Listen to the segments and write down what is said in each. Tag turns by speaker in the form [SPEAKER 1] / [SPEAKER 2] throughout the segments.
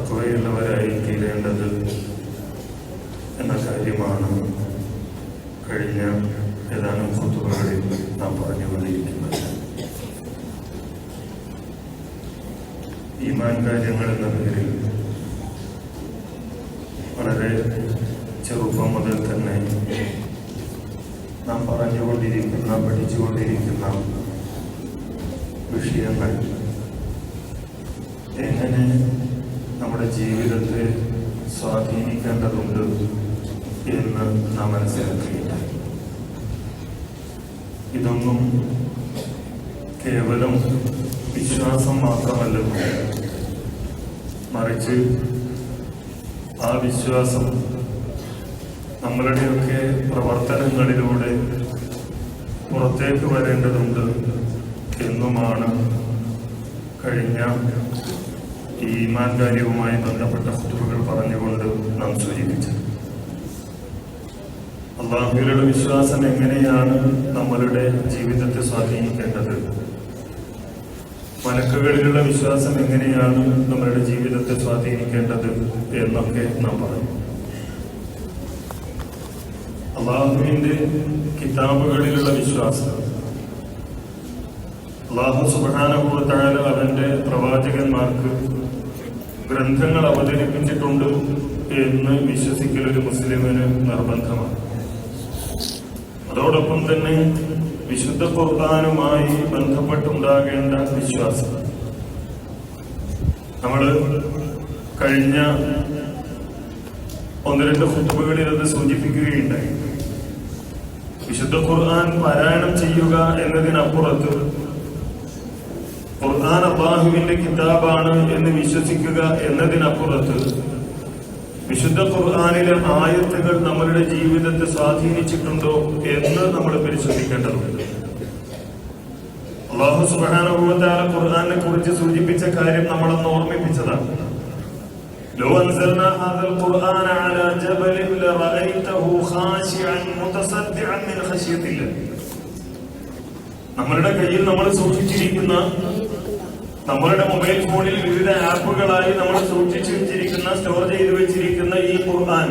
[SPEAKER 1] തത്വയുള്ളവരായി തീരേണ്ടത് എന്ന കാര്യമാണ് കഴിഞ്ഞ ഏതാനും കുത്തുകളിൽ നാം പറഞ്ഞുകൊണ്ടിരിക്കുന്നത് ഈമാൻ കാര്യങ്ങൾ എന്ന പേരിൽ വളരെ ചെറുപ്പം മുതൽ തന്നെ നാം പറഞ്ഞുകൊണ്ടിരിക്കുന്ന പഠിച്ചുകൊണ്ടിരിക്കുന്ന വിഷയങ്ങൾ എങ്ങനെ ജീവിതത്തെ സ്വാധീനിക്കേണ്ടതുണ്ട് എന്ന് നാം മനസ്സിലാക്കിയില്ല ഇതൊന്നും കേവലം വിശ്വാസം മാത്രമല്ല. മറിച്ച് ആ വിശ്വാസം നമ്മളുടെയൊക്കെ പ്രവർത്തനങ്ങളിലൂടെ പുറത്തേക്ക് വരേണ്ടതുണ്ട് എന്നുമാണ് കഴിഞ്ഞ ഈ ബന്ധപ്പെട്ട കുത്തുകൾ പറഞ്ഞുകൊണ്ട് നാം സൂചിപ്പിച്ചത്. അള്ളാഹുവിലുള്ള വിശ്വാസം എങ്ങനെയാണ് നമ്മളുടെ ജീവിതത്തെ സ്വാധീനിക്കേണ്ടത്? മലക്കുകളിലുള്ള വിശ്വാസം എങ്ങനെയാണ് നമ്മളുടെ ജീവിതത്തെ സ്വാധീനിക്കേണ്ടത് എന്നൊക്കെ നാം പറഞ്ഞു. അള്ളാഹുവിന്റെ കിതാബുകളിലുള്ള വിശ്വാസം. അള്ളാഹു സുബാനുഭവത്തായ അവന്റെ പ്രവാചകന്മാർക്ക് ഗ്രന്ഥങ്ങൾ അവതരിപ്പിച്ചിട്ടുണ്ട് എന്ന് വിശ്വസിക്കൽ ഒരു മുസ്ലിമിന് നിർബന്ധമാണ്. അതോടൊപ്പം തന്നെ വിശുദ്ധ ഖുർആാനുമായി ബന്ധപ്പെട്ടുണ്ടാകേണ്ട വിശ്വാസം. നമ്മൾ കഴിഞ്ഞ ഒന്ന് രണ്ട് ഫുട്ബുകളിൽ അത് സൂചിപ്പിക്കുകയുണ്ടായി. വിശുദ്ധ ഖുർആൻ പാരായണം ചെയ്യുക എന്നതിനപ്പുറത്ത് ഖുർആൻ അള്ളാഹുവിന്റെ കിതാബാണ് എന്ന് വിശ്വസിക്കുക എന്നതിനപ്പുറത്ത് വിശുദ്ധ ഖുർആാനിലെ ആയത്തുകൾ നമ്മളുടെ ജീവിതത്തെ സ്വാധീനിച്ചിട്ടുണ്ടോ എന്ന് നമ്മൾ പരിശോധിക്കേണ്ടതുണ്ട് അള്ളാഹു സുബാനുഭവത്താല ഖുർആാനെ കുറിച്ച് സൂചിപ്പിച്ച കാര്യം നമ്മളൊന്ന് ഓർമ്മിപ്പിച്ചതാണ് لو أنزلنا هذا القرآن على جبل لرأيته خاشعا متصدعا من خشية الله നമ്മളുടെ കയ്യിൽ നമ്മൾ സൂക്ഷിച്ചിരിക്കുന്ന നമ്മളുടെ മൊബൈൽ ഫോണിൽ വിവിധ ആപ്പുകളായി നമ്മൾ സൂക്ഷിച്ചു വെച്ചിരിക്കുന്ന സ്റ്റോർ ചെയ്തു വെച്ചിരിക്കുന്ന ഈ ഖുർആൻ.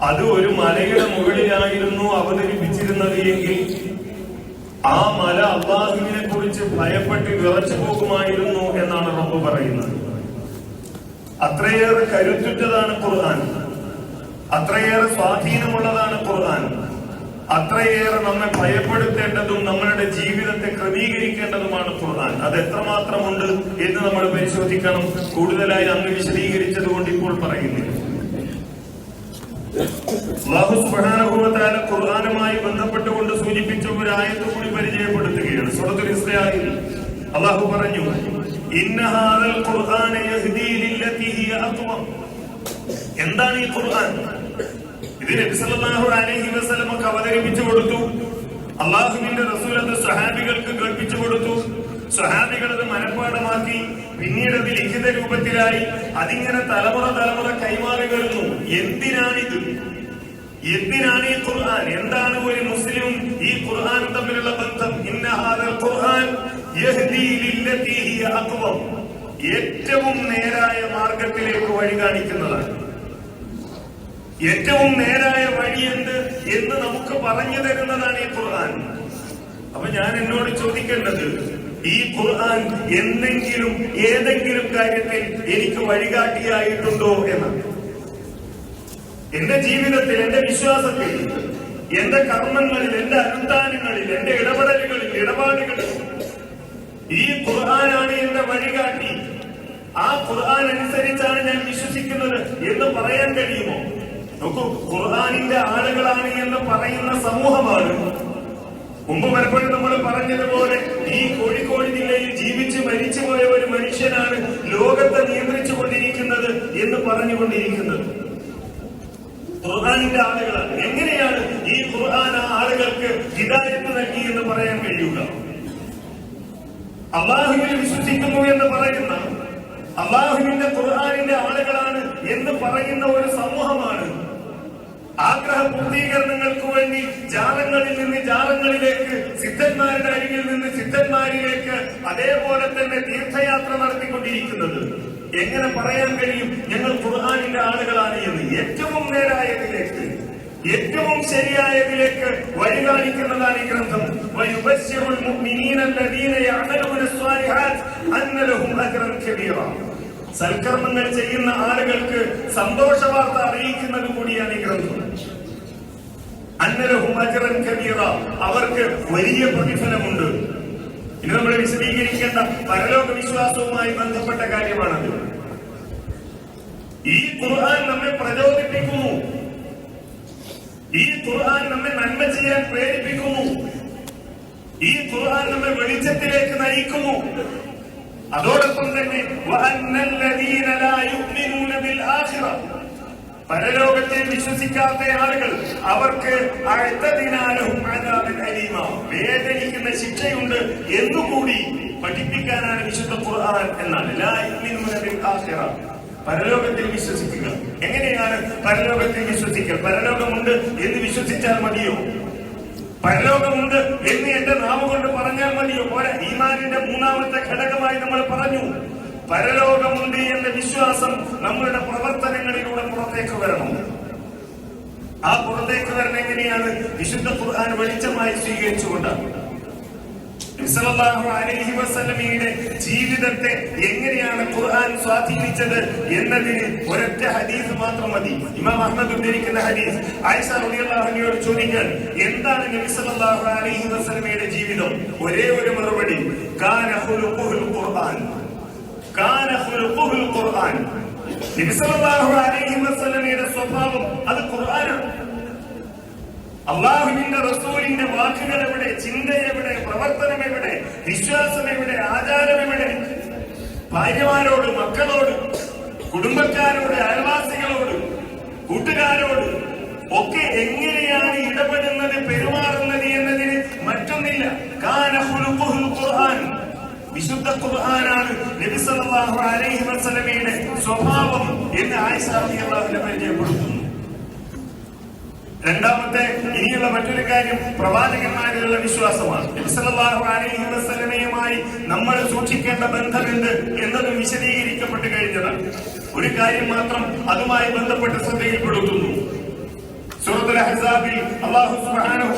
[SPEAKER 1] അത് ഒരു മലയുടെ മുകളിലായിരുന്നു അവതരിപ്പിച്ചിരുന്നത് എങ്കിൽ ആ മല അള്ളാഹുവിനെ കുറിച്ച് ഭയപ്പെട്ട് വിറച്ചു പോകുമായിരുന്നു എന്നാണ് റബ്ബ് പറയുന്നത്. അത്രയേറെ കരുത്തുറ്റതാണ് ഖുർആൻ. അത്രയേറെ സ്വാധീനമുള്ളതാണ് ഖുർആൻ. അത്രയേറെ നമ്മെ ഭയപ്പെടുത്തേണ്ടതും നമ്മളുടെ ജീവിതത്തെ ക്രമീകരിക്കേണ്ടതുമാണ് ഖുർആൻ. അത് എത്രമാത്രമുണ്ട് എന്ന് നമ്മൾ പരിശോധിക്കണം. കൂടുതലായി അങ്ങ് വിശദീകരിച്ചത് കൊണ്ട് ഇപ്പോൾ പറയുന്നില്ല. വ തആല ബന്ധപ്പെട്ടുകൊണ്ട് സൂചിപ്പിച്ച ഒരു ആയത്ത് കൂടി പരിചയപ്പെടുത്തുകയാണ്. അല്ലാഹു പറഞ്ഞു എന്താണ് ഈ ഖുർആൻ? ഇത് നബിസല്ലാഹു അലൈഹി വസല്ലമക്ക് അവതരിപ്പിച്ചു കൊടുത്തു. അള്ളാഹുവിന്റെ റസൂൽ അത് കേൾപ്പിച്ചു കൊടുത്തു. സഹാബികൾ അത് മനഃപ്പാടമാക്കി പിന്നീട് അത് ലിഖിത രൂപത്തിലായി. അതിങ്ങനെ തലമുറ തലമുറ കൈമാറി വരുന്നു. എന്തിനാണിത് എന്തിനാണ് ഈ ഖുർആൻ? എന്താണ് ഒരു മുസ്ലിം ഈ ഖുർആൻ തമ്മിലുള്ള ബന്ധം? ഖുർആൻ ഏറ്റവും നേരായ മാർഗത്തിലേക്ക് വഴി കാണിക്കുന്നതാണ്. ഏറ്റവും നേരായ വഴിയുണ്ട് എന്ന് നമുക്ക് പറഞ്ഞു തരുന്നതാണ് ഈ ഖുർആൻ. അപ്പൊ ഞാൻ എന്നോട് ചോദിക്കേണ്ടത് ഈ ഖുർആൻ എന്തെങ്കിലും ഏതെങ്കിലും കാര്യത്തിൽ എനിക്ക് വഴികാട്ടിയായിട്ടുണ്ടോ എന്നാണ് എന്റെ ജീവിതത്തിൽ എന്റെ വിശ്വാസത്തിൽ എന്റെ കർമ്മങ്ങളിൽ എന്റെ അനുഷ്ഠാനങ്ങളിൽ എന്റെ ഇടപെടലുകളിൽ ഇടപാടുകളിൽ ഈ ഖുർആനാണ് എന്റെ വഴികാട്ടി. ആ ഖുർആൻ അനുസരിച്ചാണ് ഞാൻ വിശ്വസിക്കുന്നത് എന്ന് പറയാൻ കഴിയുമോ? നോക്കൂ ഖുർആാനിന്റെ ആളുകളാണ് എന്ന് പറയുന്ന സമൂഹമാണ്. മുമ്പ് പലപ്പോഴും നമ്മൾ പറഞ്ഞതുപോലെ ഈ കോഴിക്കോട് ജില്ലയിൽ ജീവിച്ച് മരിച്ചു പോയ ഒരു മനുഷ്യനാണ് ലോകത്തെ നിയന്ത്രിച്ചു കൊണ്ടിരിക്കുന്നത് എന്ന് പറഞ്ഞുകൊണ്ടിരിക്കുന്നത്. ഖുർആാനിന്റെ ആളുകളാണ്. എങ്ങനെയാണ് ഈ ഖുർആൻ ആളുകൾക്ക് ഹിദായത്ത് നൽകി എന്ന് പറയാൻ കഴിയുക? അള്ളാഹുവിൽ വിശ്വസിക്കുന്നു എന്ന് പറയുന്ന അള്ളാഹുവിന്റെ ഖുർആാനിന്റെ ആളുകളാണ് എന്ന് പറയുന്ന ഒരു സമൂഹമാണ് ആഗ്രഹ പൂർത്തീകരണങ്ങൾക്ക് വേണ്ടി ജാലങ്ങളിൽ നിന്ന് ജാലങ്ങളിലേക്ക് സിദ്ധന്മാരുടെ അരികിൽ നിന്ന് സിദ്ധന്മാരിലേക്ക് അതേപോലെ തന്നെ തീർത്ഥയാത്ര നടത്തിക്കൊണ്ടിരിക്കുന്നത്. എങ്ങനെ പറയാൻ കഴിയും? ഞങ്ങൾ ഖുർഹാനിന്റെ ആളുകളാണ് എന്ന്. ഏറ്റവും നേരായതിലേക്ക് ഏറ്റവും ശരിയായതിലേക്ക് വഴി കാണിക്കുന്നതാണ് ഈ ഗ്രന്ഥം. സ്വാലിഹാത്ത് അന്ന ലഹും അജ്റൻ കബീറ. സൽക്കർമ്മങ്ങൾ ചെയ്യുന്ന ആളുകൾക്ക് സന്തോഷ വാർത്ത അറിയിക്കുന്നത് കൂടിയാണ് ഈ ഗ്രന്ഥം. അന്നലഹും അജ്റൻ കബീറ അവർക്ക് വലിയ പ്രതിഫലമുണ്ട്. ഇത് നമ്മൾ വിശദീകരിക്കേണ്ട പരലോക വിശ്വാസവുമായി ബന്ധപ്പെട്ട കാര്യമാണത്. ഈ ഖുർആൻ നമ്മെ പ്രചോദിപ്പിക്കുന്നു. ഈ ഖുർആൻ നമ്മെ നന്മ ചെയ്യാൻ പ്രേരിപ്പിക്കുന്നു. ഈ ഖുർആൻ നമ്മെ വെളിച്ചത്തിലേക്ക് നയിക്കുന്നു. അതോടൊപ്പം തന്നെ പരലോകത്തെ വിശ്വസിക്കാത്ത ആളുകൾ അവർക്ക് വേദനിക്കുന്ന ശിക്ഷയുണ്ട് എന്നുകൂടി പഠിപ്പിക്കാനാണ് വിശുദ്ധ ഖുർആൻ എന്നാണ്. പരലോകത്തിൽ വിശ്വസിക്കുക. എങ്ങനെയാണ് പരലോകത്തിൽ വിശ്വസിക്കുക? പരലോകമുണ്ട് എന്ന് വിശ്വസിച്ചാൽ മതിയോ? പരലോകമുണ്ട് എന്ന് എന്റെ നാമ കൊണ്ട് പറഞ്ഞാൽ മതിയോ? പോരാ. ഈമാനിന്റെ മൂന്നാമത്തെ ഘടകമായി നമ്മൾ പറഞ്ഞു. പരലോകമുണ്ട് എന്ന വിശ്വാസം നമ്മളുടെ പ്രവർത്തനങ്ങളിലൂടെ പുറത്തേക്ക് വരണം. ആ പുറത്തേക്ക് വരണം എങ്ങനെയാണ് വിശുദ്ധ ഖുർആൻ വെളിച്ചമായി സ്വീകരിച്ചുകൊണ്ടാണ് അലൈഹി വസല്ലമയുടെ ജീവിതത്തെ എങ്ങനെയാണ് ഖുർആൻ സ്വാധീനിച്ചത് എന്നതിന് ഒരൊറ്റ ഹദീസ് മാത്രം മതി. ഇമാം അഹമ്മദ് ഉദ്ധരിക്കുന്ന ഹദീസ്. ആയിഷ റളിയല്ലാഹു അൻഹയോട് ചോദിക്കാൻ എന്താണ് നബി സല്ലല്ലാഹു അലൈഹി വസല്ലമയുടെ ജീവിതം? ഒരേ ഒരു മറുപടി കാന ഖുലുഖുൽ ഖുർആൻ. കാന ഖുർആൻ. നബി സല്ലല്ലാഹു അലൈഹി വസല്ലമയുടെ സ്വഭാവം അത് ഖുർആനാണ്. അള്ളാഹുവിന്റെ റസൂലിന്റെ വാക്കുകൾ എവിടെ? ചിന്ത എവിടെ? പ്രവർത്തനം എവിടെ? വിശ്വാസം എവിടെ? ആചാരം എവിടെ? ഭാര്യമാരോട് മക്കളോട് കുടുംബക്കാരോട് അയൽവാസികളോട് കൂട്ടുകാരോട് ഒക്കെ എങ്ങനെയാണ് ഇടപെടുന്നത് പെരുമാറുന്നത് എന്നതിന് മറ്റൊന്നില്ല. ഖുർആൻ. വിശുദ്ധ ഖുർആനാണ് നബി സല്ലല്ലാഹു അലൈഹി വസല്ലമയുടെ സ്വഭാവം എന്ന് ആയിഷ റളിയല്ലാഹു അൻഹ പരിചയപ്പെടുത്തുന്നു രണ്ടാമത്തെ ഇനിയുള്ള മറ്റൊരു കാര്യം പ്രവാചകന്മാരിലുള്ള വിശ്വാസമാണ്. നമ്മൾ സൂക്ഷിക്കേണ്ട ബന്ധമെന്ത് എന്നതും വിശദീകരിക്കപ്പെട്ട് കഴിഞ്ഞതാണ്. ഒരു കാര്യം മാത്രം അതുമായി ബന്ധപ്പെട്ട് ശ്രദ്ധയിൽപ്പെടുത്തുന്നു സൂറത്തുൽ അല്ലാഹു സുബ്ഹാനഹു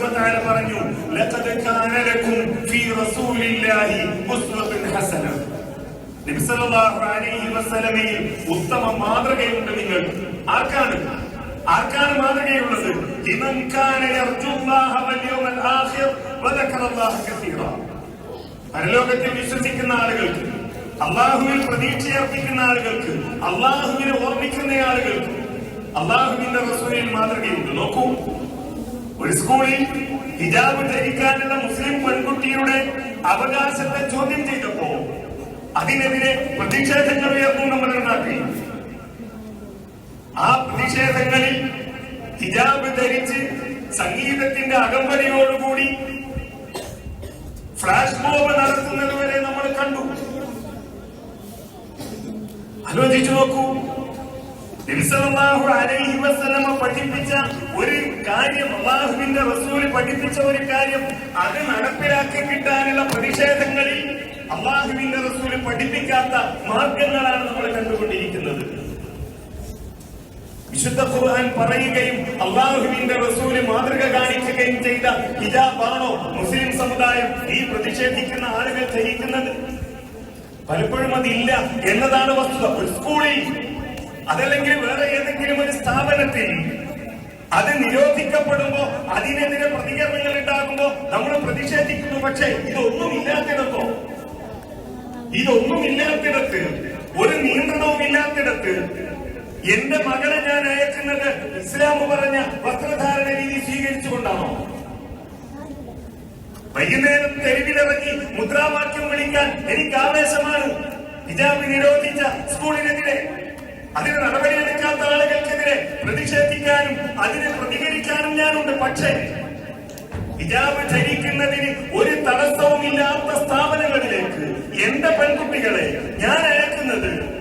[SPEAKER 1] പറഞ്ഞു കാന ലക്കും ഫീ റസൂലില്ലാഹി ഹസന. അലൈഹി ഉത്തമ മാതൃകയുണ്ട് നിങ്ങൾ. ആർക്കാണ്? ആർക്കാണ് മാതൃകയുള്ളത്? ലിമൻ കാന الله വൽ الآخر ആഖിർ الله കസീറ പരലോകത്തിൽ വിശ്വസിക്കുന്ന ആളുകൾക്ക് അള്ളാഹുവിൽ പ്രതീക്ഷയർപ്പിക്കുന്ന ആളുകൾക്ക് അള്ളാഹുവിനെ ഓർമ്മിക്കുന്ന ആളുകൾക്ക് അള്ളാഹുവിന്റെ റസൂലിൽ മാതൃകയുണ്ട്. നോക്കൂ ഒരു സ്കൂളിൽ ഹിജാബ് ധരിക്കാനുള്ള മുസ്ലിം പെൺകുട്ടിയുടെ അവകാശത്തെ ചോദ്യം ചെയ്തപ്പോ അതിനെതിരെ പ്രതിഷേധങ്ങൾ ഉയർന്നു നമ്മൾ ഉണ്ടാക്കി ആ പ്രതിഷേധങ്ങളിൽ ഹിജാബ് ധരിച്ച് സംഗീതത്തിന്റെ അകമ്പടിയോടുകൂടി ഫ്ലാഷ് മോബ് നടത്തുന്നത് വരെ നമ്മൾ കണ്ടു. ആലോചിച്ചു നോക്കൂ. പഠിപ്പിച്ച ഒരു കാര്യം അള്ളാഹുവിന്റെ റസൂൽ പഠിപ്പിച്ച ഒരു കാര്യം അത് നടപ്പിലാക്കി കിട്ടാനുള്ള പ്രതിഷേധങ്ങളിൽ അള്ളാഹുവിന്റെ റസൂൽ പഠിപ്പിക്കാത്ത മാർഗങ്ങളാണ് നമ്മൾ കണ്ടുകൊണ്ടിരിക്കുന്നത്. വിശുദ്ധ ഖുർആൻ പറയുകയും അള്ളാഹുവിന്റെ റസൂൽ മാതൃക കാണിക്കുകയും ചെയ്ത ഹിജാബാണോ മുസ്ലിം സമുദായം ഈ പ്രതിഷേധിക്കുന്ന ആളുകൾ ധരിക്കുന്നത് പലപ്പോഴും അതില്ല എന്നതാണ് വസ്തുത. ഒരു സ്കൂളിൽ അതല്ലെങ്കിൽ വേറെ ഏതെങ്കിലും ഒരു സ്ഥാപനത്തിൽ അത് നിരോധിക്കപ്പെടുമ്പോ അതിനെതിരെ പ്രതികരണങ്ങൾ ഉണ്ടാകുമ്പോ നമ്മൾ പ്രതിഷേധിക്കുന്നു. പക്ഷേ ഇതൊന്നും ഇല്ലാത്തിടത്തോ ഇതൊന്നും ഇല്ലാത്തിടത്ത് ഒരു നിയന്ത്രണവും ഇല്ലാത്തിടത്ത് എന്റെ മകളെ ഞാൻ അയക്കുന്നത് ഇസ്ലാം പറഞ്ഞ വസ്ത്രധാരണ രീതി സ്വീകരിച്ചുകൊണ്ടാണോ? വൈകുന്നേരം തെരുവിലിറങ്ങി മുദ്രാവാക്യം വിളിക്കാൻ എനിക്ക് ആവേശമാണ്. ഹിജാബ് നിരോധിച്ച സ്കൂളിനെതിരെ അതിന് നടപടിയെടുക്കാത്ത ആളുകൾക്കെതിരെ പ്രതിഷേധിക്കാനും അതിനെ പ്രതികരിക്കാനും ഞാനുണ്ട്. പക്ഷേ ഹിജാബ് ധരിക്കുന്നതിന് ഒരു തടസ്സവും ഇല്ലാത്ത സ്ഥാപനങ്ങളിലേക്ക് എന്റെ പെൺകുട്ടികളെ ഞാൻ അയക്കുന്നത്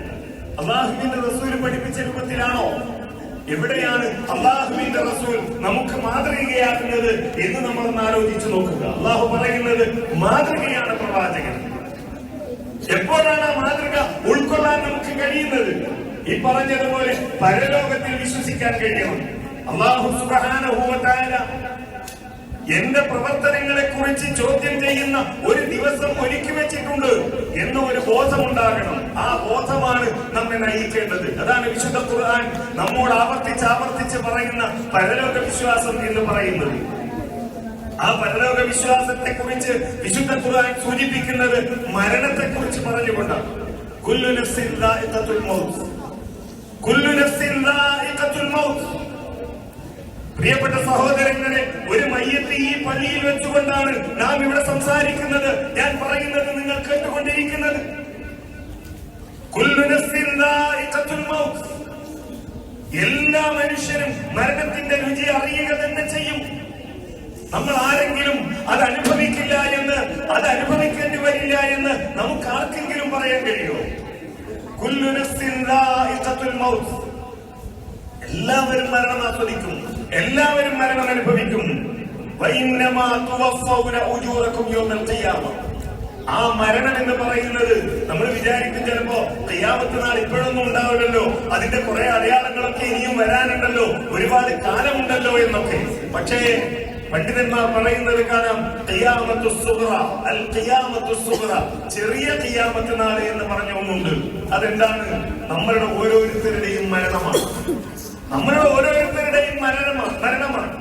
[SPEAKER 1] അള്ളാഹുവിന്റെ റസൂൽ പഠിപ്പിച്ച രൂപത്തിലാണോ? എവിടെയാണ് അള്ളാഹുവിന്റെ റസൂൽ നമുക്ക് മാതൃകയാക്കുന്നത് എന്ന് നമ്മൾ ഒന്ന് ആലോചിച്ചു നോക്കുക. അള്ളാഹു പറയുന്നത് മാതൃകയാണ് പ്രവാചകൻ. എപ്പോഴാണ് ആ മാതൃക ഉൾക്കൊള്ളാൻ നമുക്ക് കഴിയുന്നത്? ഈ പറഞ്ഞതുപോലെ പരലോകത്തിൽ വിശ്വസിക്കാൻ കഴിയണം. അള്ളാഹു സുബ്ഹാനഹു എന്റെ പ്രവർത്തനങ്ങളെ കുറിച്ച് ചോദ്യം ചെയ്യുന്ന ഒരു ദിവസം ഒരുക്കി വെച്ചിട്ടുണ്ട് എന്ന ഒരു ബോധം ഉണ്ടാകണം ആ ബോധമാണ് നമ്മെ നയിക്കേണ്ടത്. അതാണ് വിശുദ്ധ ഖുർആൻ നമ്മോട് ആവർത്തിച്ച് ആവർത്തിച്ച് പറയുന്ന പരലോക വിശ്വാസം എന്ന് പറയുന്നത്. ആ പരലോക വിശ്വാസത്തെ കുറിച്ച് വിശുദ്ധ ഖുർആൻ സൂചിപ്പിക്കുന്നത് മരണത്തെ കുറിച്ച് പറഞ്ഞുകൊണ്ടാണ്. കുല്ലു നഫ്സിൻ മൗത്ത്. കുല്ലു നഫ്സിൻ മൗത്ത്. പ്രിയപ്പെട്ട സഹോദരങ്ങളെ ഒരു മയ്യത്ത് ഈ പള്ളിയിൽ വെച്ചുകൊണ്ടാണ് നാം ഇവിടെ സംസാരിക്കുന്നത്. ഞാൻ പറയുന്നത് നിങ്ങൾ കേട്ടുകൊണ്ടിരിക്കുന്നത്. എല്ലാ മനുഷ്യരും മരണത്തിന്റെ രുചി അറിയുക തന്നെ ചെയ്യും. നമ്മൾ ആരെങ്കിലും അത് അനുഭവിക്കില്ല എന്ന് അത് അനുഭവിക്കേണ്ടി വരില്ല എന്ന് നമുക്ക് ആർക്കെങ്കിലും പറയാൻ കഴിയുമോ? എല്ലാവരും മരണം ആസ്വദിക്കും എല്ലാവരും മരണം അനുഭവിക്കും. ആ മരണം എന്ന് പറയുന്നത് നമ്മൾ വിചാരിക്കും ചിലപ്പോ കയ്യാമത്ത് നാൾ ഇപ്പോഴൊന്നും ഉണ്ടാവില്ലല്ലോ. അതിന്റെ കുറെ അടയാളങ്ങളൊക്കെ ഇനിയും വരാനുണ്ടല്ലോ. ഒരുപാട് കാലമുണ്ടല്ലോ എന്നൊക്കെ. പക്ഷേ പണ്ഡിതന്മാർ പറയുന്നത് കാണാം ഖിയാമത്തു സുഹറ അൽ ഖിയാമത്തു സുഹറ. ചെറിയ ഖിയാമത്ത് നാൾ എന്ന് പറഞ്ഞ ഒന്നുണ്ട് അതെന്താണ്? നമ്മളുടെ ഓരോരുത്തരുടെയും മരണമാണ്. നമ്മളുടെ ഓരോരുത്തരുടെയും മരണമാണ് മരണമാണ്.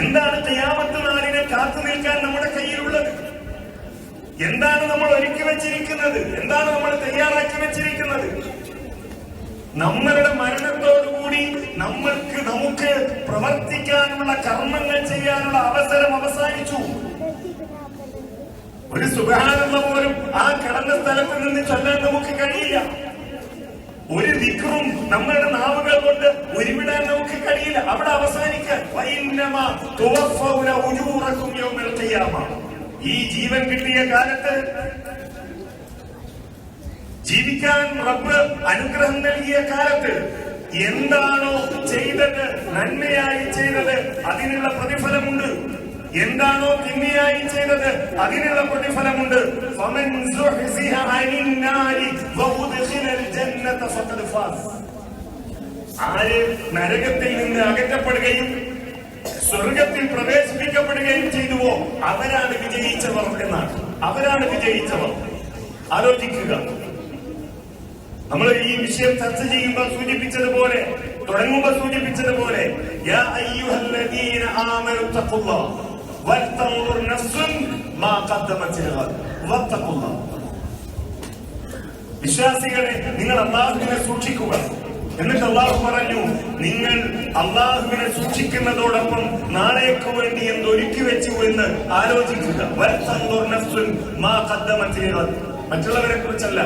[SPEAKER 1] എന്താണ് ചെയ്യാമത്ത നാളിനെ കാത്തു നിൽക്കാൻ നമ്മുടെ കയ്യിലുള്ളത്? എന്താണ് നമ്മൾ ഒരുക്കി വെച്ചിരിക്കുന്നത്? എന്താണ് നമ്മൾ തയ്യാറാക്കി വെച്ചിരിക്കുന്നത്? നമ്മളുടെ മരണത്തോടുകൂടി നമ്മൾക്ക് നമുക്ക് പ്രവർത്തിക്കാനുള്ള കർമ്മങ്ങൾ ചെയ്യാനുള്ള അവസരം അവസാനിച്ചു. ഒരു സുഖാനന്ദ പോലും ആ കിടന്ന സ്ഥലത്ത് നിന്ന് ചൊല്ലാൻ നമുക്ക് കഴിയില്ല. ഒരു ദിക്റും നമ്മളുടെ നാവുകൾ കൊണ്ട് ഉരുവിടാൻ നമുക്ക് കഴിയില്ല. അവിടെ അവസാനിക്കാൻ. ഈ ജീവൻ കിട്ടിയ കാലത്ത് ജീവിക്കാൻ റബ്ബ് അനുഗ്രഹം നൽകിയ കാലത്ത് എന്താണോ ചെയ്തത് നന്മയായി ചെയ്തത് അതിനുള്ള പ്രതിഫലമുണ്ട്. എന്താണോ തിന്മയായി ചെയ്തത് അതിനുള്ള പ്രതിഫലമുണ്ട്. ആര് നരകത്തിൽ നിന്ന് അകറ്റപ്പെടുകയും സ്വർഗത്തിൽ പ്രവേശിപ്പിക്കപ്പെടുകയും ചെയ്തുവോ അവരാണ് വിജയിച്ചവർ എന്നാണ്. അവരാണ് വിജയിച്ചവർ. ആലോചിക്കുക. നമ്മൾ ഈ വിഷയം ചർച്ച ചെയ്യുമ്പോൾ സൂചിപ്പിച്ചതുപോലെ തുടങ്ങുമ്പോൾ സൂചിപ്പിച്ചതുപോലെ യാ അയ്യുഹല്ലദീന ആമനു വൽതൻദുർ ما മാ لغد واتقوا الله. വിശ്വാസികളെ നിങ്ങൾ അള്ളാഹുവിനെ സൂക്ഷിക്കുക. എന്നിട്ട് അള്ളാഹു പറഞ്ഞു നിങ്ങൾ അള്ളാഹുവിനെ സൂക്ഷിക്കുന്നതോടൊപ്പം നാളേക്ക് വേണ്ടി എന്തൊരുക്കി വെച്ചു എന്ന് ആലോചിക്കുക. മറ്റുള്ളവരെ കുറിച്ചല്ല.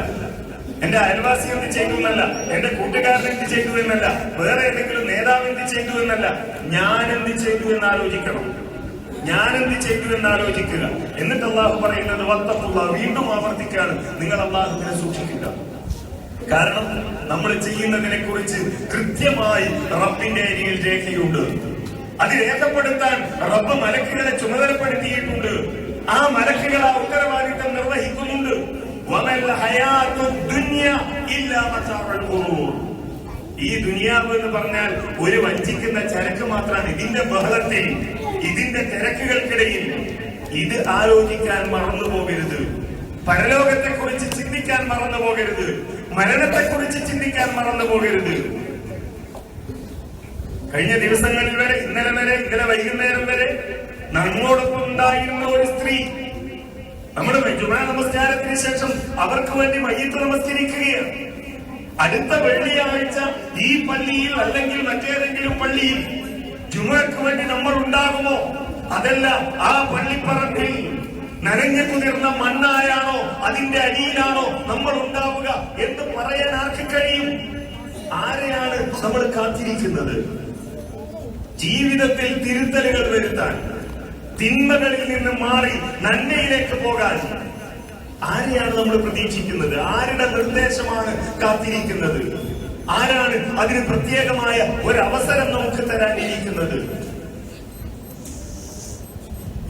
[SPEAKER 1] എന്റെ അയൽവാസി എന്ത് ചെയ്തു എന്നല്ല. എന്റെ കൂട്ടുകാരൻ എന്ത് ചെയ്തു എന്നല്ല. വേറെ ഏതെങ്കിലും നേതാവ് എന്ത് ചെയ്തു എന്നല്ല. ഞാൻ എന്ത് ചെയ്തു എന്ന് ആലോചിക്കണം. ഞാൻ എന്ത് ചെയ്തു എന്ന് ആലോചിക്കുക. എന്നിട്ട് അള്ളാഹു പറയുന്നത് വത്തപ്പുള്ള വീണ്ടും ആവർത്തിക്കാണ് നിങ്ങൾ അള്ളാഹുവിനെ സൂക്ഷിക്കുക. കാരണം നമ്മൾ ചെയ്യുന്നതിനെ കുറിച്ച് കൃത്യമായി റബ്ബിന്റെ അരിയിൽ രേഖയുണ്ട്. അത് രേഖപ്പെടുത്താൻ റബ്ബ് മലക്കുകളെ ചുമതലപ്പെടുത്തിയിട്ടുണ്ട്. ആ മലക്കുകൾ ആ ഉത്തരവാദിത്തം നിർവഹിക്കുന്നുണ്ട്. വമൽ ഇല്ലാ. ഈ ദുനിയാവ് എന്ന് പറഞ്ഞാൽ ഒരു വഞ്ചിക്കുന്ന ചരക്ക് മാത്രമാണ്. ഇതിന്റെ ബഹളത്തിൽ ഇതിന്റെ തിരക്കുകൾക്കിടയിൽ ഇത് ആലോചിക്കാൻ മറന്നു പോകരുത്. പരലോകത്തെ കുറിച്ച് ചിന്തിക്കാൻ മറന്നു പോകരുത്. മരണത്തെ കുറിച്ച് ചിന്തിക്കാൻ മറന്നു പോകരുത്. കഴിഞ്ഞ ദിവസങ്ങളിൽ വരെ ഇന്നലെ വരെ ഇന്നലെ വൈകുന്നേരം വരെ നമ്മോടൊപ്പം ഉണ്ടായിരുന്ന ഒരു സ്ത്രീ നമ്മുടെ ജുമാ നമസ്കാരത്തിന് ശേഷം അവർക്ക് വേണ്ടി മയ്യത്ത് നമസ്കരിക്കുകയാണ്. അടുത്ത വെള്ളിയാഴ്ച ഈ പള്ളിയിൽ അല്ലെങ്കിൽ മറ്റേതെങ്കിലും പള്ളിയിൽ ജുമക്ക് വേണ്ടി നമ്മൾ ഉണ്ടാകുമോ? അതല്ല ആ പള്ളിപ്പറമ്പിൽ നനഞ്ഞു കുതിർന്ന മണ്ണായാണോ? അതിന്റെ അടിയിലാണോ നമ്മൾ ഉണ്ടാവുക എന്ന് പറയാൻ ആർക്ക് കഴിയും? ആരെയാണ് നമ്മൾ കാത്തിരിക്കുന്നത്? ജീവിതത്തിൽ തിരുത്തലുകൾ വരുത്താൻ തിന്മകളിൽ നിന്ന് മാറി നന്മയിലേക്ക് പോകാൻ ആരെയാണ് നമ്മൾ പ്രതീക്ഷിക്കുന്നത്? ആരുടെ നിർദ്ദേശമാണ് കാത്തിരിക്കുന്നത്? ആരാണ് അതിന് പ്രത്യേകമായ ഒരു അവസരം നമുക്ക് തരാനിരിക്കുന്നത്?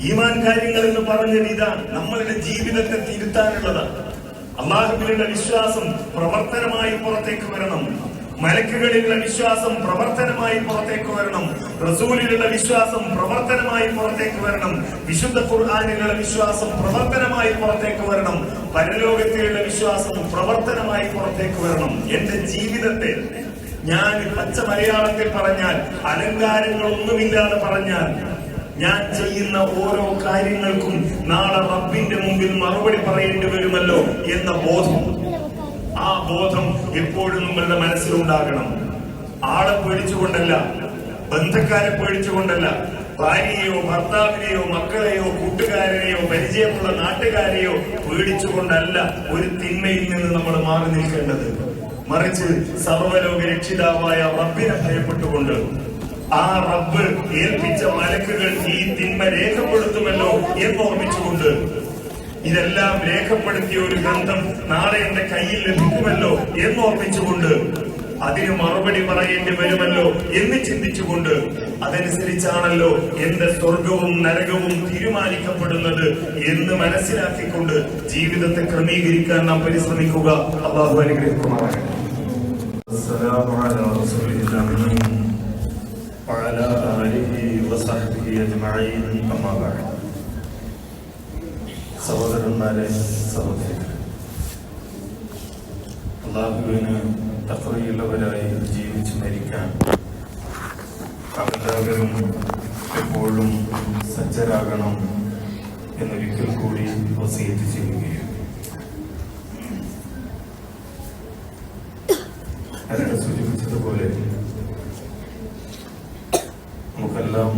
[SPEAKER 1] ഈമാൻ കാര്യങ്ങൾ എന്ന് പറഞ്ഞത് ഇതാണ്. നമ്മളുടെ ജീവിതത്തെ തിരുത്താനുള്ളതാണ്. അള്ളാഹുവിലുള്ള വിശ്വാസം പ്രവർത്തനമായി പുറത്തേക്ക് വരണം. മലക്കുകളിലുള്ള വിശ്വാസം പ്രവർത്തനമായി പുറത്തേക്ക് വരണം. റസൂലിലുള്ള വിശ്വാസം പ്രവർത്തനമായി പുറത്തേക്ക് വരണം. വിശുദ്ധ ഖുർആാനിലുള്ള വിശ്വാസം പ്രവർത്തനമായി പുറത്തേക്ക് വരണം. പരലോകത്തിലുള്ള വിശ്വാസം പ്രവർത്തനമായി പുറത്തേക്ക് വരണം. എന്റെ ജീവിതത്തെ ഞാൻ പച്ച മലയാളത്തിൽ പറഞ്ഞാൽ അലങ്കാരങ്ങളൊന്നുമില്ലാതെ പറഞ്ഞാൽ ഞാൻ ചെയ്യുന്ന ഓരോ കാര്യങ്ങൾക്കും നാളെ റബ്ബിന്റെ മുമ്പിൽ മറുപടി പറയേണ്ടി വരുമല്ലോ എന്ന ബോധം. ആ ബോധം എപ്പോഴും നിങ്ങളുടെ മനസ്സിലുണ്ടാകണം. ആളെ പേടിച്ചുകൊണ്ടല്ല ബന്ധക്കാരെ പേടിച്ചുകൊണ്ടല്ല ഭാര്യയോ ഭർത്താവിനെയോ മക്കളെയോ കൂട്ടുകാരനെയോ പരിചയമുള്ള നാട്ടുകാരെയോ പേടിച്ചുകൊണ്ടല്ല ഒരു തിന്മയിൽ നിന്ന് നമ്മൾ മാറി നിൽക്കേണ്ടത്. മറിച്ച് സർവലോക രക്ഷിതാവായ റബ്ബിനെ ഭയപ്പെട്ടുകൊണ്ട് ആ റബ്ബ് ഏൽപ്പിച്ച മലക്കുകൾ ഈ തിന്മ രേഖപ്പെടുത്തുമല്ലോ എന്ന് ഓർമ്മിച്ചുകൊണ്ട് ഇതെല്ലാം രേഖപ്പെടുത്തിയ ഒരു ഗ്രന്ഥം നാളെ എന്റെ കയ്യിൽ ലഭിക്കുമല്ലോ എന്ന് ഓർമ്മിച്ചുകൊണ്ട് അതിന് മറുപടി പറയേണ്ടി വരുമല്ലോ എന്ന് ചിന്തിച്ചുകൊണ്ട് അതനുസരിച്ചാണല്ലോ എന്റെ സ്വർഗവും നരകവും തീരുമാനിക്കപ്പെടുന്നത് എന്ന് മനസ്സിലാക്കിക്കൊണ്ട് ജീവിതത്തെ ക്രമീകരിക്കാൻ നാം പരിശ്രമിക്കുക. അള്ളാഹു അനുഗ്രഹിക്കുമാറാകട്ടെ.
[SPEAKER 2] സഹോദരന്മാരെ സഹോദരികളെ അള്ളാഹുവിന് തക്കവയുള്ളവരായി ജീവിച്ചു മരിക്കാൻ അവരാകരും എപ്പോഴും സജ്ജരാകണം എന്നൊരിക്കൽ കൂടി വസീറ്റ് ചെയ്യുകയും നേരത്തെ സൂചിപ്പിച്ചതുപോലെ നമുക്കെല്ലാം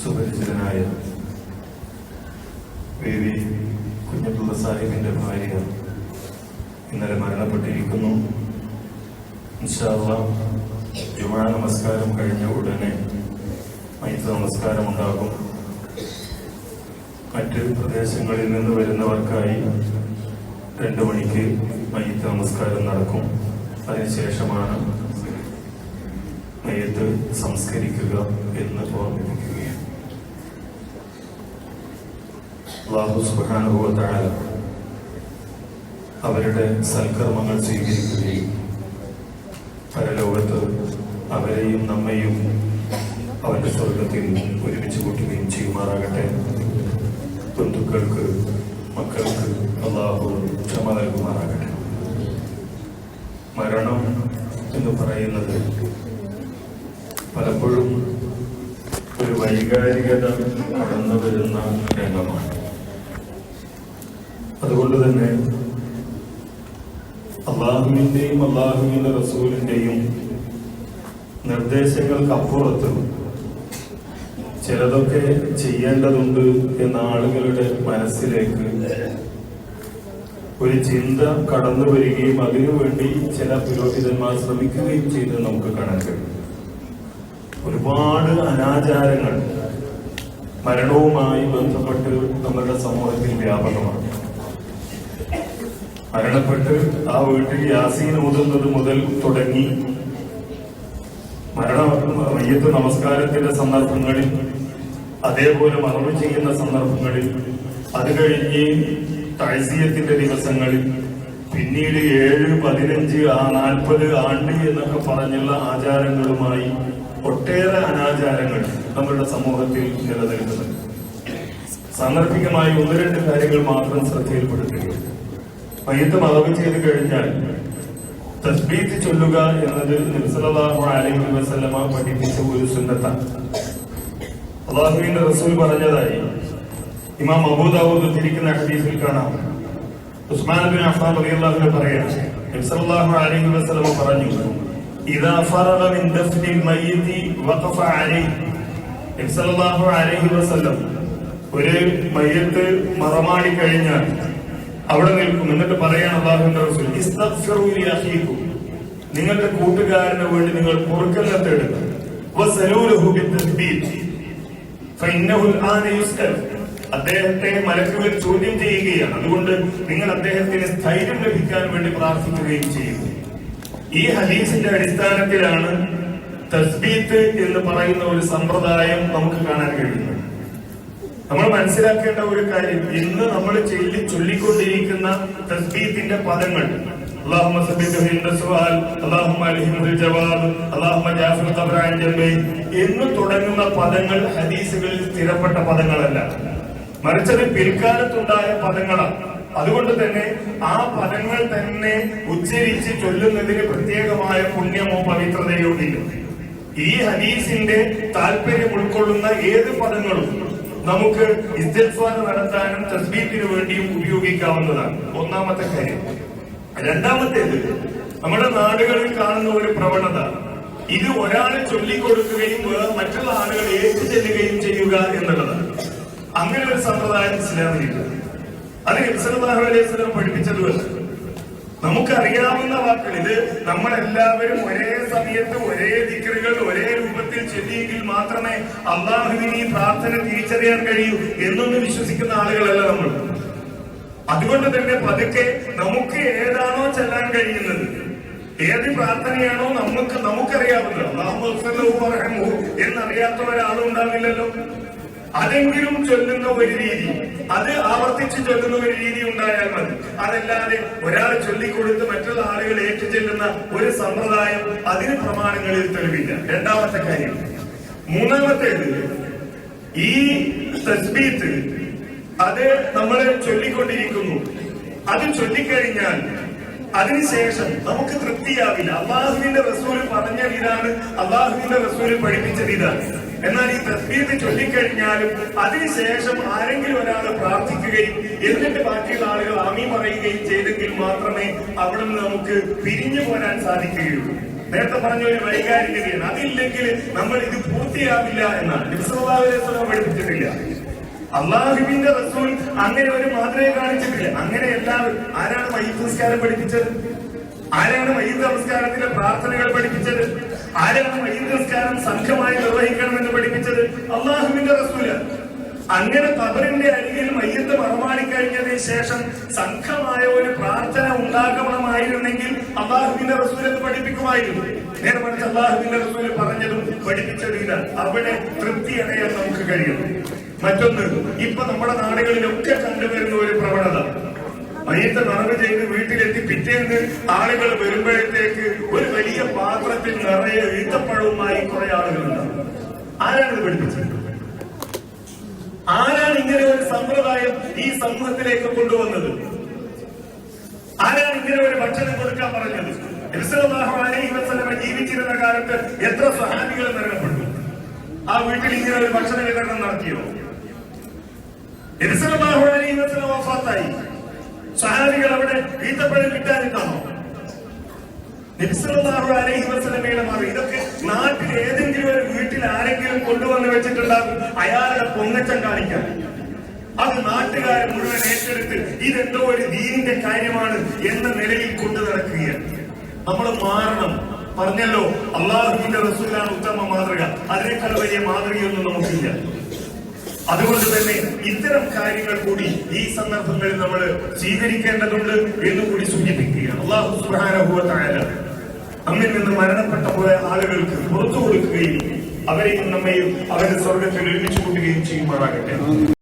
[SPEAKER 2] സുപരിചിതനായ ബേബി കുഞ്ഞബ്ദുള്ള സാഹിബിന്റെ ഭാര്യ ഇന്നലെ ഇൻഷാല്ല ജുമാ നമസ്കാരം കഴിഞ്ഞ ഉടനെ മൈത്ത് നമസ്കാരം ഉണ്ടാകും മറ്റ് പ്രദേശങ്ങളിൽ നിന്ന് വരുന്നവർക്കായി രണ്ടു മണിക്ക് മയ്യത്ത് നമസ്കാരം നടക്കും. അതിനുശേഷമാണ് മയ്യത്ത് സംസ്കരിക്കുക എന്ന് ഓർമ്മിപ്പിക്കുകയാണ്. അള്ളാഹു സുബാനുഭവത്തായ അവരുടെ സൽക്കർമ്മങ്ങൾ സ്വീകരിക്കുകയും പരലോകത്ത് അവരെയും നമ്മയും അവന്റെ സ്വർഗത്തിൽ ഒരുമിച്ച് കൂട്ടുകയും ചെയ്യുമാറാകട്ടെ. ബന്ധുക്കൾക്ക് മക്കൾക്ക് അള്ളാഹു ക്ഷമ നൽകുമാറാകട്ടെ. മരണം എന്ന് പറയുന്നത് പലപ്പോഴും ഒരു വൈകാരികത കടന്നു വരുന്ന രംഗമാണ്. അതുകൊണ്ട് തന്നെ അള്ളാഹുവിന്റെയും അള്ളാഹുവിന്റെ റസൂലിന്റെയും നിർദ്ദേശങ്ങൾക്കപ്പുറത്ത് ചിലതൊക്കെ ചെയ്യേണ്ടതുണ്ട് എന്ന ആളുകളുടെ മനസ്സിലേക്ക് ഒരു ചിന്ത കടന്നു വരികയും അതിനുവേണ്ടി ചില പുരോഹിതന്മാർ ശ്രമിക്കുകയും ചെയ്ത് നമുക്ക് കാണാൻ കഴിയും. ഒരുപാട് അനാചാരങ്ങൾ മരണവുമായി ബന്ധപ്പെട്ട് നമ്മുടെ സമൂഹത്തിൽ വ്യാപകമാണ്. മരണപ്പെട്ട് ആ വീട്ടിൽ യാസീൻ ഊതുന്നത് മുതൽ തുടങ്ങി മരണ മയ്യത്ത് നമസ്കാരത്തിന്റെ സന്ദർഭങ്ങളിൽ അതേപോലെ മറവ് ചെയ്യുന്ന സന്ദർഭങ്ങളിൽ അത് കഴിഞ്ഞ് തഴ്സീയത്തിന്റെ ദിവസങ്ങളിൽ പിന്നീട് ഏഴ് പതിനഞ്ച് ആ നാൽപ്പത് ആണ്ട് എന്നൊക്കെ പറഞ്ഞുള്ള ആചാരങ്ങളുമായി ഒട്ടേറെ അനാചാരങ്ങൾ നമ്മുടെ സമൂഹത്തിൽ നിലനിൽക്കുന്നുണ്ട്. സാന്ദർഭികമായി ഒന്ന് രണ്ട് കാര്യങ്ങൾ മാത്രം ശ്രദ്ധയിൽപ്പെടുത്തുകയാണ് മയ്യത്ത് മറവ് ചെയ്ത് കഴിഞ്ഞാൽ തസ്ബീത്ത് ചൊല്ലുക എന്നത് നബ്സലാഹു അലൈഹി വസല്ലമ പഠിപ്പിച്ച ഒരു സുന്നത്താണ്. അള്ളാഹുവിന്റെ റസൂൽ പറഞ്ഞതായി ഇമാം അബൂദാവൂദ് ഉദ്ധരിക്കുന്ന ഹദീസിൽ കാണാം. ഉസ്മാൻ ബിൻ അഫ്ഫാൻ റളിയല്ലാഹു പറയാണ് നബ്സലാഹു അലൈഹി വസല്ലമ പറഞ്ഞു ഇദാ ഫറഗ മിൻ ദഫ്നിൽ മയ്യിതി വഖഫ അലൈഹി നബ്സലാഹു അലൈഹി വസല്ലം ഒരു മയ്യത്ത് മറമാടി കഴിഞ്ഞാൽ അവിടെ നിൽക്കും. എന്നിട്ട് പറയാണ് അള്ളാഹു നിങ്ങളുടെ കൂട്ടുകാരന് വേണ്ടി നിങ്ങൾ പൊറുക്കല്ല അദ്ദേഹത്തെ മലക്കുകൾ ചോദ്യം ചെയ്യുകയാണ്. അതുകൊണ്ട് നിങ്ങൾ അദ്ദേഹത്തിന് സ്ഥൈര്യം ലഭിക്കാൻ വേണ്ടി പ്രാർത്ഥിക്കുകയും ചെയ്യുന്നു. ഈ ഹദീസിന്റെ അടിസ്ഥാനത്തിലാണ് തസ്ബീത്ത് എന്ന് പറയുന്ന ഒരു സമ്പ്രദായം നമുക്ക് കാണാൻ കഴിയുന്നത്.
[SPEAKER 1] നമ്മൾ മനസ്സിലാക്കേണ്ട ഒരു കാര്യം ഇന്ന് നമ്മൾ ചൊല്ലി ചൊല്ലിക്കൊണ്ടിരിക്കുന്ന തസ്ബീത്തിന്റെ പദങ്ങൾ اللهم ثبته عند السؤال اللهم الهمه الجواب اللهم جعفر القبر عن جنبه എന്ന് തുടങ്ങുന്ന പദങ്ങൾ ഹദീസുകളിൽ സ്ഥിരപ്പെട്ട പദങ്ങളല്ല മറിച്ചത് പിൽക്കാലത്തുണ്ടായ പദങ്ങളാണ് അതുകൊണ്ട് തന്നെ ആ പദങ്ങൾ തന്നെ ഉച്ചരിച്ച് ചൊല്ലുന്നതിന് പ്രത്യേകമായ പുണ്യമോ പവിത്രതയോ ഇല്ല ഈ ഹദീസിന്റെ താല്പര്യം ഉൾക്കൊള്ളുന്ന ഏത് പദങ്ങളും നമുക്ക് ഇസ്തിഗ്ഫാർ നടത്താനും തസ്ബീഹിന് വേണ്ടിയും ഉപയോഗിക്കാവുന്നതാണ്. ഒന്നാമത്തെ കാര്യം. രണ്ടാമത്തേത് നമ്മുടെ നാടുകളിൽ കാണുന്ന ഒരു പ്രവണത. ഇത് ഒരാളെ ചൊല്ലിക്കൊടുക്കുകയും മറ്റുള്ള ആളുകൾ ഏറ്റുചെല്ലുകയും ചെയ്യുക എന്നുള്ളതാണ്. അങ്ങനെ ഒരു സമ്പ്രദായം ഇസ്ലാമിലില്ല അത് ഇസ്ലാം അലൈഹി പഠിപ്പിച്ചതുമല്ല. നമുക്കറിയാവുന്ന വാക്കുകൾ ഇത് നമ്മളെല്ലാവരും ഒരേ സമയത്ത് ഒരേ ദിക്കറുകൾ ഒരേ രൂപത്തിൽ ചൊല്ലിയെങ്കിൽ മാത്രമേ അള്ളാഹുവിന് ഈ പ്രാർത്ഥന തിരിച്ചറിയാൻ കഴിയൂ എന്നൊന്ന് വിശ്വസിക്കുന്ന ആളുകളല്ല നമ്മൾ. അതുകൊണ്ട് തന്നെ പതുക്കെ നമുക്ക് ഏതാണോ ചെല്ലാൻ കഴിയുന്നത് ഏത് പ്രാർത്ഥനയാണോ നമുക്ക് നമുക്കറിയാവുന്നത് എന്നറിയാത്ത ഒരാളും ഉണ്ടാവില്ലല്ലോ. അതെങ്കിലും ചൊല്ലുന്ന ഒരു രീതി അത് ആവർത്തിച്ച് ചൊല്ലുന്ന ഒരു രീതി ഉണ്ടായാൽ മതി. അതല്ലാതെ ഒരാൾ ചൊല്ലിക്കൊടുത്ത് മറ്റുള്ള ആളുകൾ ഏറ്റുചെല്ലുന്ന ഒരു സമ്പ്രദായം അതിന് പ്രമാണങ്ങളിൽ തെളിവില്ല. രണ്ടാമത്തെ കാര്യം. മൂന്നാമത്തേത് ഈ തസ്ബീത്ത് അത് നമ്മൾ ചൊല്ലിക്കൊണ്ടിരിക്കുന്നു. അത് ചൊല്ലിക്കഴിഞ്ഞാൽ അതിനുശേഷം നമുക്ക് തൃപ്തിയാവില്ല. അള്ളാഹുവിന്റെ റസൂൽ പറഞ്ഞ ഇതാണ് അള്ളാഹുവിന്റെ റസൂൽ പഠിപ്പിച്ചത് ഇതാണ് എന്നാൽ ഈ തസ്ബീത്ത് ചൊല്ലിക്കഴിഞ്ഞാലും അതിനുശേഷം ആരെങ്കിലും ഒരാൾ പ്രാർത്ഥിക്കുകയും എന്നിട്ട് ബാക്കിയുള്ള ആളുകൾ ആമി പറയുകയും ചെയ്തെങ്കിൽ മാത്രമേ അവിടെ നിന്ന് നമുക്ക് പിരിഞ്ഞു പോരാൻ സാധിക്കുകയുള്ളൂ. നേരത്തെ പറഞ്ഞ ഒരു വൈകാരികതയാണ്. അതില്ലെങ്കിൽ നമ്മൾ ഇത് പൂർത്തിയാവില്ല എന്നാണ്. പഠിപ്പിച്ചിട്ടില്ല. അള്ളാഹുബിന്റെ റസൂൽ അങ്ങനെ ഒരു മാതൃക കാണിച്ചിട്ടില്ല. അങ്ങനെ എല്ലാവരും ആരാണ് മയ്യത്ത് നമസ്കാരം പഠിപ്പിച്ചത്? ആരാണ് മയ്യത്ത് നമസ്കാരത്തിലെ പ്രാർത്ഥനകൾ പഠിപ്പിച്ചത്? ആരാണ് മയ്യത്ത് നിസ്കാരം സംഘമായി നിർവഹിക്കണമെന്ന് പഠിപ്പിച്ചത്? അള്ളാഹുവിന്റെ റസൂൽ. അങ്ങനെ കബറിന്റെ അരികിൽ മയ്യത്ത് മറമാടിക്കഴിഞ്ഞതിന് ശേഷം സംഘമായ ഒരു പ്രാർത്ഥന ഉണ്ടാകണമായിരുന്നെങ്കിൽ അള്ളാഹുവിന്റെ റസൂലത്ത് പഠിപ്പിക്കുമായിരുന്നു. നേരെ മറിച്ച് അള്ളാഹുവിന്റെ റസൂൽ പറഞ്ഞതും പഠിപ്പിച്ചതും ഇല്ല അവിടെ തൃപ്തി അടയാൻ നമുക്ക് കഴിയും. മറ്റൊന്ന് ഇപ്പൊ നമ്മുടെ നാടുകളിലൊക്കെ കണ്ടുവരുന്ന ഒരു പ്രവണത. മയ്യത്ത് മറവ് ചെയ്ത് വീട്ടിലെത്തി പിറ്റേന്ന് ആളുകൾ വരുമ്പോഴത്തേക്ക് ഒരു വലിയ പാത്രത്തിൽ നിറയെ ഈത്തപ്പഴവുമായി കുറെ ആളുകളുണ്ടാവും. ഇത് പഠിപ്പിച്ചത്? ആരാണ് ഇങ്ങനെ ഒരു സമ്പ്രദായം ഈ സമൂഹത്തിലേക്ക് കൊണ്ടുവന്നത്? ആരാണ് ഇങ്ങനെ ഒരു ഭക്ഷണം കൊടുക്കാൻ പറഞ്ഞത്? ജീവിച്ചിരുന്ന കാലത്ത് എത്ര സഹാബികൾ മരണപ്പെട്ടു? ആ വീട്ടിൽ ഇങ്ങനെ ഒരു ഭക്ഷണ വിതരണം നടത്തിയോ? നബിസല്ലല്ലാഹു ഇവസലം വഫാത്തായി. സഹാബികൾ അവിടെ ഈത്തപ്പഴം അലൈഹി വസല്ലമയുടെ മാറി. ഇതൊക്കെ നാട്ടിൽ ഏതെങ്കിലും ഒരു വീട്ടിൽ ആരെങ്കിലും കൊണ്ടുവന്ന് വെച്ചിട്ടുണ്ടാകും. അയാളുടെ പൊങ്ങച്ചം കാണിക്കാൻ. അത് നാട്ടുകാരെ മുഴുവൻ ഏറ്റെടുത്ത് ഇതെന്തോ ഒരു ദീനിന്റെ കാര്യമാണ് എന്ന നിലയിൽ കൊണ്ടു നടക്കുകയാണ്. നമ്മൾ മാറണം. പറഞ്ഞല്ലോ അള്ളാഹുവിന്റെ റസൂലാണ് ഉത്തമ മാതൃക. അതിനേക്കാൾ വലിയ മാതൃകയൊന്നും നമുക്കില്ല. അതുകൊണ്ട് തന്നെ ഇത്തരം കാര്യങ്ങൾ കൂടി ഈ സന്ദർഭങ്ങളിൽ നമ്മൾ സ്വീകരിക്കേണ്ടതുണ്ട് എന്ന് കൂടി സൂചിപ്പിക്കുകയാണ്. അള്ളാഹു സുഹാനുഭവത്തായ അങ്ങിൽ നിന്ന് മരണപ്പെട്ട പോയ ആളുകൾക്ക് പുറത്തു കൊടുക്കുകയും അവരെയും നമ്മയും അവരുടെ സ്വർഗത്തിൽ ഒരുമിച്ച് കൂട്ടുകയും ചെയ്യുമാറാകട്ടെ.